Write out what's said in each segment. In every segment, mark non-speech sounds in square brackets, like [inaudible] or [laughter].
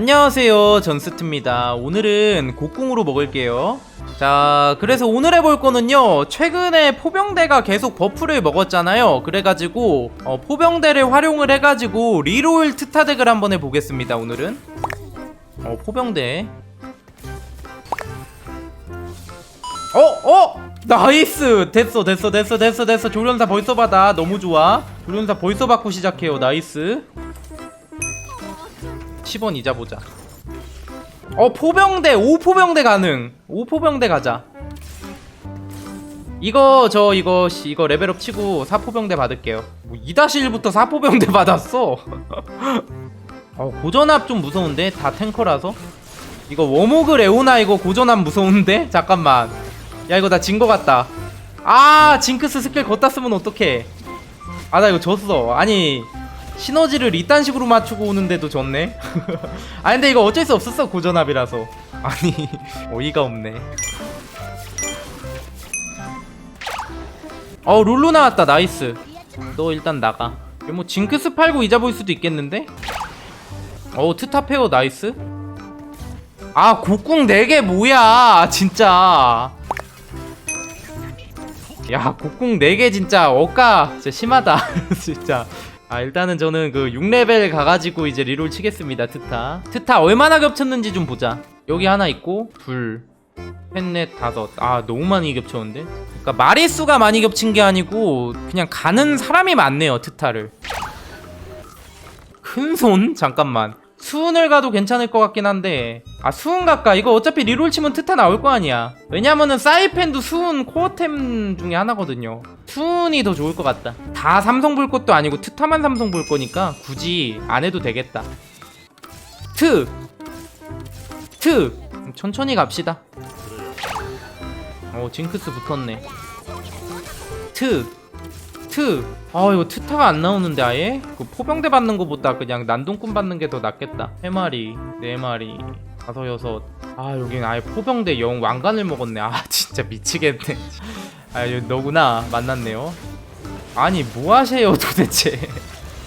안녕하세요 전스트입니다. 오늘은 곡궁으로 먹을게요. 자 그래서 오늘 해볼 거는요 최근에 포병대가 계속 버프를 먹었잖아요. 그래가지고 어, 포병대를 활용을 해가지고 리롤 트타덱을 한번 해보겠습니다 오늘은. 어 포병대. 어? 어? 나이스! 됐어 됐어 됐어 됐어 됐어. 조련사 벌써 받아. 너무 좋아. 조련사 벌써 받고 시작해요. 나이스 10원 이자 보자. 어 포병대 5포병대 가능. 5포병대 가자. 이거 저 이거 씨, 이거 레벨업 치고 4포병대 받을게요. 뭐 2-1부터 4포병대 [laughs] 받았어. [laughs] 어 고전압 좀 무서운데? 다 탱커라서? 이거 워모그 레오나 이거 고전압 무서운데? [laughs] 잠깐만. 야 이거 나 진 거 같다. 아 징크스 스킬 걷다 쓰면 어떡해. 아 나 이거 졌어. 아니 시너지를 이딴 식으로 맞추고 오는데도 졌네? [laughs] 아 근데 이거 어쩔 수 없었어 고전압이라서. [laughs] 아니 어이가 없네. 어 룰루 나왔다 나이스. 너 일단 나가. 뭐 징크스 팔고 이자 볼 수도 있겠는데? 어 트타페어 나이스. 아 곡궁 4개 뭐야 진짜. 야 곡궁 4개 진짜 억까 진짜 심하다 [laughs] 진짜 아 일단은 저는 그 6레벨 가가지고 이제 리롤 치겠습니다 트타. 트타 얼마나 겹쳤는지 좀 보자. 여기 하나 있고 둘 셋넷 다섯. 아 너무 많이 겹쳤는데? 그러니까 마리수가 많이 겹친 게 아니고 그냥 가는 사람이 많네요 트타를. 큰 손? 잠깐만 수은을 가도 괜찮을 것 같긴 한데 아 수은 갈까? 이거 어차피 리롤 치면 트타 나올 거 아니야 왜냐면은 사이펜도 수은 코어템 중에 하나거든요 수은이 더 좋을 것 같다 다 삼성 볼 것도 아니고 트타만 삼성 볼 거니까 굳이 안 해도 되겠다 트! 트! 천천히 갑시다 어 징크스 붙었네 트! 트! 아 이거 트타가 안 나오는데 아예? 그 포병대 받는 거보다 그냥 난동꾼 받는 게 더 낫겠다. 세 마리 네 마리 다섯 여섯. 아 여긴 아예 포병대 영 왕관을 먹었네. 아 [laughs] 진짜 미치겠네. 아 여기 너구나. 만났네요. 아니 뭐 하세요 도대체?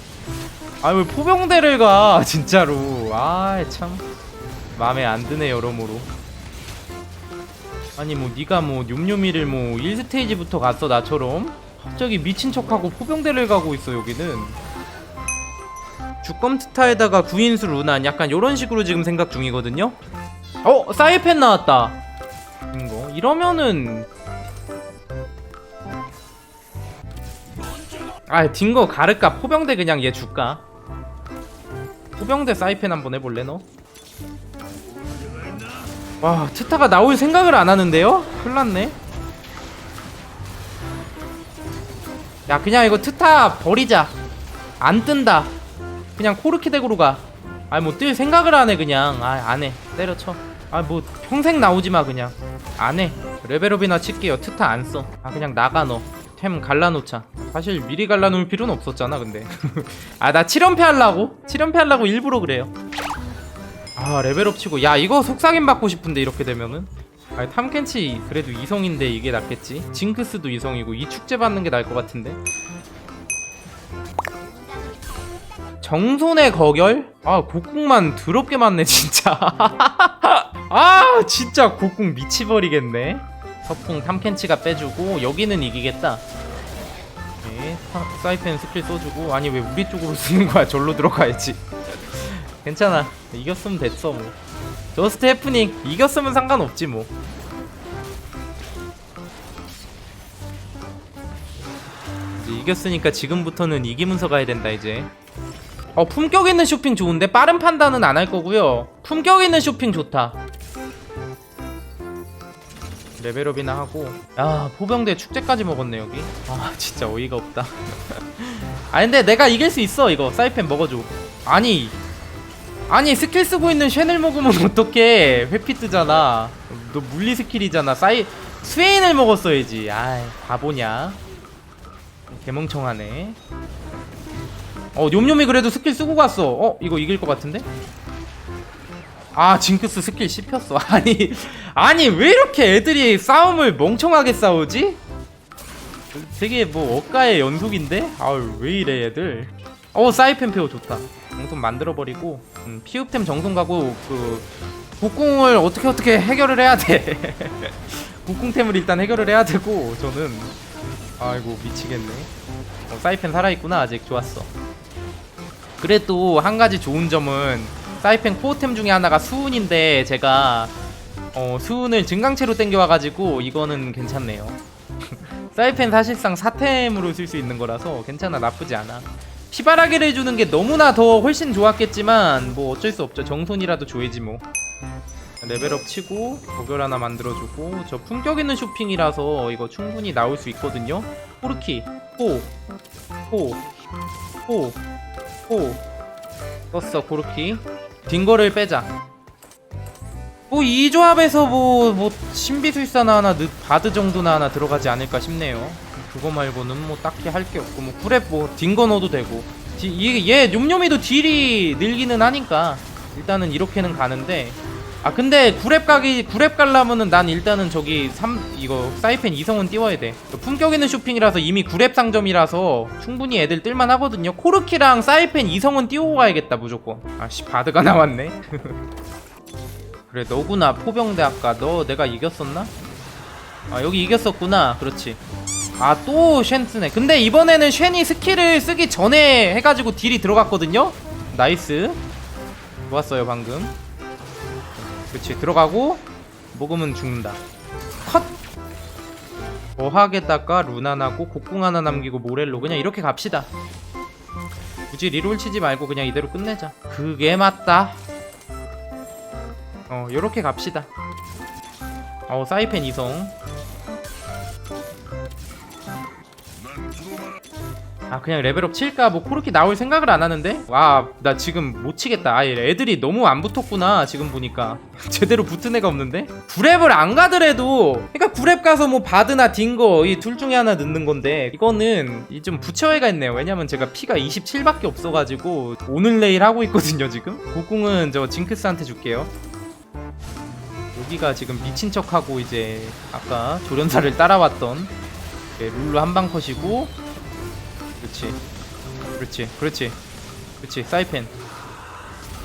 [laughs] 아 왜 포병대를 가 진짜로. 아 참. 마음에 안 드네 여러모로. 아니 뭐 네가 뭐 뇸뇸이를 뭐 1스테이지부터 갔어 나처럼 갑자기 미친 척하고 포병대를 가고 있어 여기는. 주검트타에다가 구인수 루난 약간 요런 식으로 지금 생각 중이거든요? 어 사이펜 나왔다. 이거 이러면은. 아 딩거 가를까? 포병대 그냥 얘 줄까? 포병대 사이펜 한번 해볼래 너? 와 트타가 나올 생각을 안 하는데요? 큰일났네 야 그냥 이거 트타 버리자. 안 뜬다. 그냥 코르키 덱으로 가. 아니 뭐 뜰 생각을 안 해 그냥. 아 안해. 때려쳐. 아 뭐 평생 나오지마 그냥. 안해. 레벨업이나 칠게요. 트타 안써 아 그냥 나가 너템 갈라놓자. 사실 미리 갈라놓을 필요는 없었잖아 근데. [laughs] 아 나 7연패 하려고? 7연패 하려고 일부러 그래요. 아 레벨업 치고. 야 이거 속삭임 받고 싶은데 이렇게 되면은 아니 탐켄치 그래도 이성인데 이게 낫겠지? 징크스도 이성이고 이 축제 받는 게 나을 것 같은데? 정손의 거결? 아 곡궁만 더럽게 많네 진짜. [laughs] 아 진짜 곡궁 미치버리겠네. 서풍 탐켄치가 빼주고 여기는 이기겠다. 사- 사이펜 스킬 써주고. 아니 왜 우리 쪽으로 쓰는 거야? 절로 들어가야지 괜찮아. 이겼으면 됐어 뭐. 저스트 해프닝 이겼으면 상관없지 뭐. 이제 이겼으니까 지금부터는 이기면서 가야 된다 이제. 어 품격 있는 쇼핑 좋은데 빠른 판단은 안 할 거고요. 품격 있는 쇼핑 좋다. 레벨업이나 하고. 야 포병대 축제까지 먹었네 여기. 아 진짜 어이가 없다. [laughs] 아 근데 내가 이길 수 있어 이거. 사이펜 먹어줘. 아니 아니 스킬 쓰고 있는 쉔을 먹으면 [laughs] 어떡해? 회피 뜨잖아. 너 물리 스킬이잖아. 사이 스웨인을 먹었어야지. 아이 바보냐. 개멍청하네. 어 뇸뇸이 그래도 스킬 쓰고 갔어. 어 이거 이길 것 같은데? 아 징크스 스킬 씹혔어. [laughs] 아니 아니 왜 이렇게 애들이 싸움을 멍청하게 싸우지? 되게 뭐 억가의 연속인데? 아유 왜 이래 애들? 어 사이펜 페어 좋다 정손 만들어버리고 음, 피읍템 정손 가고 그 국궁을 어떻게 어떻게 해결을 해야 돼. [laughs] 국궁템을 일단 해결을 해야 되고 저는 아이고 미치겠네. 어, 사이펜 살아있구나 아직. 좋았어. 그래도 한 가지 좋은 점은 사이펜 코어템 중에 하나가 수운인데 제가 어, 수운을 증강체로 땡겨와가지고 이거는 괜찮네요. [laughs] 사이펜 사실상 사템으로 쓸 수 있는 거라서 괜찮아 나쁘지 않아 피바라기를 해주는 게 너무나 더 훨씬 좋았겠지만 뭐 어쩔 수 없죠. 정손이라도 줘야지 뭐. 레벨업 치고 고결 하나 만들어주고 저 품격 있는 쇼핑이라서 이거 충분히 나올 수 있거든요. 포르키. 호호호호. 떴어 고르키. 딩거를 빼자 뭐 이 조합에서 뭐 뭐 신비술사나 하나 느, 바드 정도나 하나 들어가지 않을까 싶네요. 그거 말고는 뭐 딱히 할 게 없고 뭐 구랩 뭐 딩거 넣어도 되고. 디, 이게 얘 욤욤이도 딜이 늘기는 하니까 일단은 이렇게는 가는데. 아 근데 구랩 가기 구랩 갈라면은 난 일단은 저기 3 이거 사이펜 이성은 띄워야 돼. 품격 있는 쇼핑이라서 이미 구랩 상점이라서 충분히 애들 뜰만 하거든요. 코르키랑 사이펜 이성은 띄우고 가야겠다 무조건. 아씨 바드가 나왔네 [laughs] 그래 너구나 포병대 아까 너 내가 이겼었나? 아 여기 이겼었구나. 그렇지. 아 또쉔 쓰네. 근데 이번에는 쉔이 스킬을 쓰기 전에 해가지고 딜이 들어갔거든요? 나이스. 좋았어요 방금. 그렇지 들어가고 먹으면 죽는다. 컷! 어하게다가 루나 나고 곡궁 하나 남기고 모렐로 그냥 이렇게 갑시다. 굳이 리롤 치지 말고 그냥 이대로 끝내자. 그게 맞다 어 요렇게 갑시다. 어 사이펜 이성 아 그냥 레벨업 칠까? 뭐 코르키 나올 생각을 안 하는데? 와 나 지금 못 치겠다. 아 애들이 너무 안 붙었구나 지금 보니까. [laughs] 제대로 붙은 애가 없는데? 구랩을 안 가더라도! 그러니까 구랩 가서 뭐 바드나 딩거 이 둘 중에 하나 넣는 건데 이거는 이 좀 부처애가 있네요. 왜냐면 제가 피가 27밖에 없어가지고 오늘 내일 하고 있거든요 지금? 국궁은 저 징크스한테 줄게요 여기가 지금 미친 척하고 이제 아까 조련사를 따라왔던 네, 룰루 한방 컷이고 그렇지. 그렇지 그렇지. 그렇지 사이펜.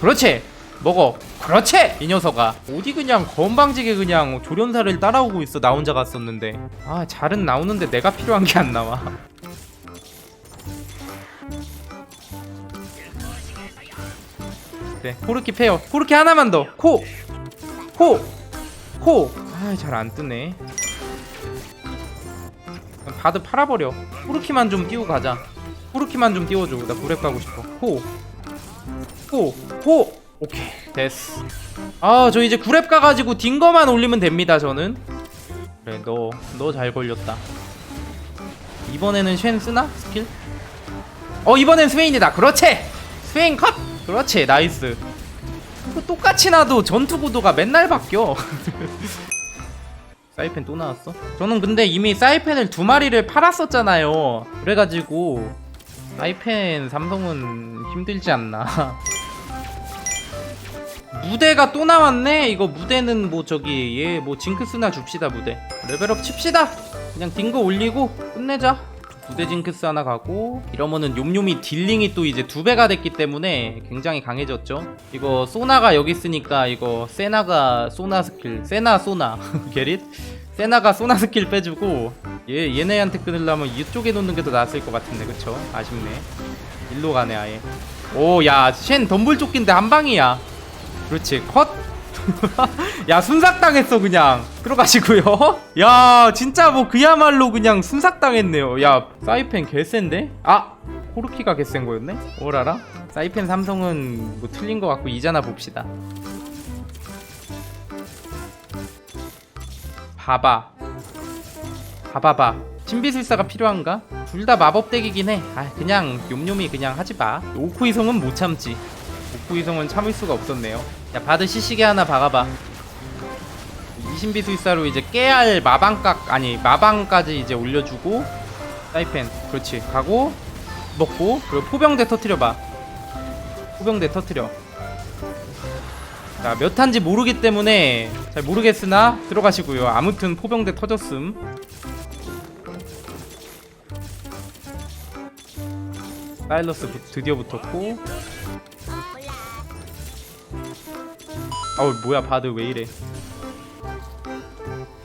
그렇지! 먹어. 그렇지! 이 녀석아. 어디 그냥 건방지게 그냥 조련사를 따라오고 있어 나 혼자 갔었는데. 아 잘은 나오는데 내가 필요한 게 안 나와. 네 코르키 페어 코르키 하나만 더코! 코! 코! 아, 잘 안 뜨네. 바드 팔아버려. 코르키만 좀 띄우고 가자. 코르키만 좀 띄워줘. 나 구랩 가고 싶어. 코! 코! 코! 오케이. 됐어. 아, 저 이제 구랩 가가지고 딩거만 올리면 됩니다, 저는. 그래, 너, 너 잘 걸렸다. 이번에는 쉔 쓰나? 스킬? 어, 이번엔 스웨인이다. 그렇지! 스웨인 컷! 그렇지, 나이스. 똑같이 나도 전투 구도가 맨날 바뀌어. [laughs] 사이펜 또 나왔어? 저는 근데 이미 사이펜을 두 마리를 팔았었잖아요. 그래가지고 사이펜 삼성은 힘들지 않나. [laughs] 무대가 또 나왔네. 이거 무대는 뭐 저기 얘 뭐 징크스나 줍시다 무대. 레벨업 칩시다. 그냥 딩거 올리고 끝내자. 무대 징크스 하나 가고 이러면은 욤욤이 딜링이 또 이제 두 배가 됐기 때문에 굉장히 강해졌죠. 이거 소나가 여기 있으니까 이거 세나가 소나 스킬, 세나 소나 [laughs] 게릿? 세나가 소나 스킬 빼주고 얘 얘네한테 끊으려면 이쪽에 놓는 게 더 낫을 것 같은데 그쵸? 아쉽네. 일로 가네 아예. 오야쉔 덤불 쫓긴데 한 방이야. 그렇지 컷. [laughs] 야 순삭당했어 그냥. 들어가시고요. [laughs] 야 진짜 뭐 그야말로 그냥 순삭당했네요. 야 사이펜 개센데? 아 코르키가 개센 거였네? 오라라? 사이펜 삼성은 뭐 틀린 거 같고 이자나 봅시다. 봐봐 봐봐봐 신비술사가 필요한가? 둘 다 마법덱이긴 해 아 그냥 욤욤이 그냥 하지마. 오쿠이성은 못 참지 오쿠이성은 참을 수가 없었네요. 야 바드 시시게 하나 박아봐. 이신비술사로 이제 깨알 마방각 아니 마방까지 이제 올려주고 사이펜 그렇지. 가고 먹고 그리고 포병대 터트려봐. 포병대 터트려. 자 몇 탄지 모르기 때문에 잘 모르겠으나 들어가시고요. 아무튼 포병대 터졌음. 사일러스 부- 드디어 붙었고 아우 뭐야 바드 왜 이래?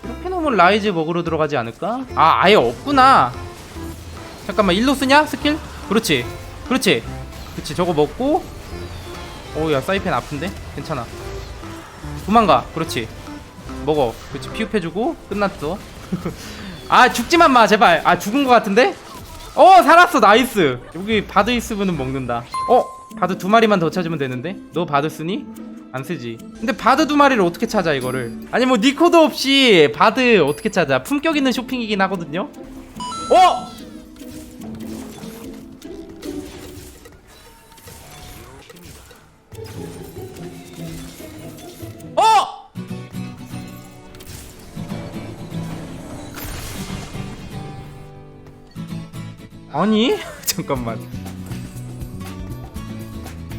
이렇게 라이즈 먹으러 들어가지 않을까? 아 아예 없구나. 잠깐만 일로 쓰냐 스킬? 그렇지 그렇지. 그렇지 저거 먹고. 오야 사이펜 아픈데? 괜찮아. 도망가 그렇지. 먹어. 그렇지 피흡해주고 끝났어. [laughs] 아 죽지만 마 제발. 아 죽은 거 같은데? 어 살았어 나이스. 여기 바드 있으면 먹는다. 어 바드 두 마리만 더 찾으면 되는데? 너 바드 쓰니? 안 쓰지. 근데 바드 두 마리를 어떻게 찾아 이거를? 아니 뭐 니코도 없이 바드 어떻게 찾아? 품격 있는 쇼핑이긴 하거든요? 어? 어? 아니 [laughs] 잠깐만.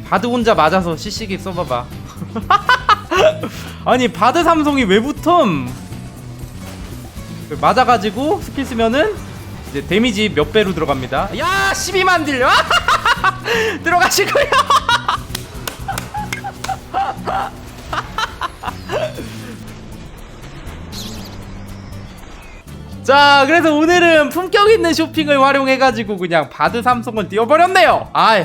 바드 혼자 맞아서 CC기 써봐봐 [laughs] 아니 바드 삼성이 왜 붙음 맞아가지고 스킬 쓰면은 이제 데미지 몇 배로 들어갑니다. 야 12만 딜 [laughs] 들어가시고요! [laughs] 자 그래서 오늘은 품격 있는 쇼핑을 활용해가지고 그냥 바드 삼성을 띄워버렸네요. 아